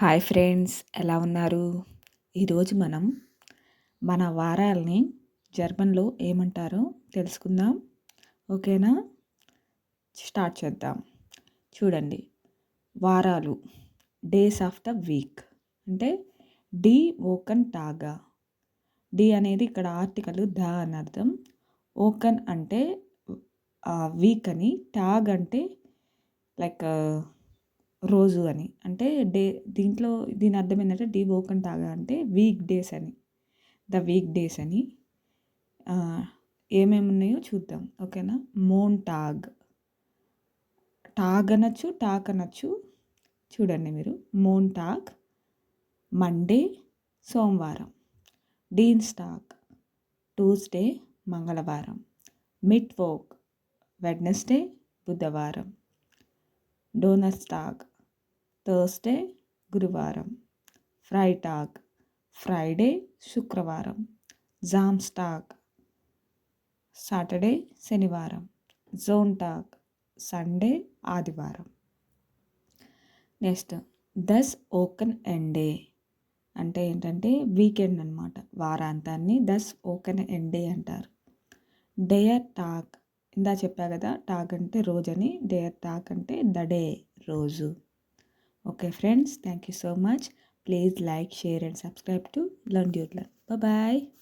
Hi friends ఎలా ఉన్నారు? ఈరోజు మనం మన వారాల్ని జర్మన్లో ఏమంటారో తెలుసుకుందాం. ఓకేనా? స్టార్ట్ చేద్దాం. చూడండి. వారాలు. డేస్ ఆఫ్ ద వీక్ అంటే డి ఓకన్ టాగా. డి అనేది ఇక్కడ ఆర్టికల్ దా అని అర్థం. ఓకన్ అంటే వీక్ అని. టాగ్ అంటే లైక్ రోజు అని. అంటే డే దీంట్లో దీని అర్థం ఏంటంటే డీ ఓకన్ టాగా అంటే వీక్ డేస్ అని. ద వీక్ డేస్ అని. ఏమేమి ఉన్నాయో చూద్దాం. ఓకేనా? మోన్ టాగ్ టాగ్ అనొచ్చు టాక్ అనొచ్చు చూడండి మీరు. మోన్ టాగ్ మండే సోమవారం. డీన్ స్టాక్ ట్యూస్డే మంగళవారం. మిట్ వోక్ వెడ్నెస్డే బుధవారం డోనస్టాక్ థర్స్డే గురువారం. ఫ్రైటాగ్ ఫ్రైడే శుక్రవారం. జామ్స్టాక్ సాటర్డే శనివారం. జోన్ టాక్ సండే ఆదివారం. నెక్స్ట్ దస్ ఓకన్ ఎండే. అంటే ఏంటంటే వీకెండ్ అనమాట వారాంతాన్ని దస్ ఓకన్ ఎండే అంటారు. డేయర్ టాక్ ఇందా చెప్పా కదా టాక్ అంటే రోజని డేయర్ టాక్ అంటే ద డే రోజు. Okay, friends, thank you so much. Please like, share, and subscribe to Learn Your Learn. Bye bye.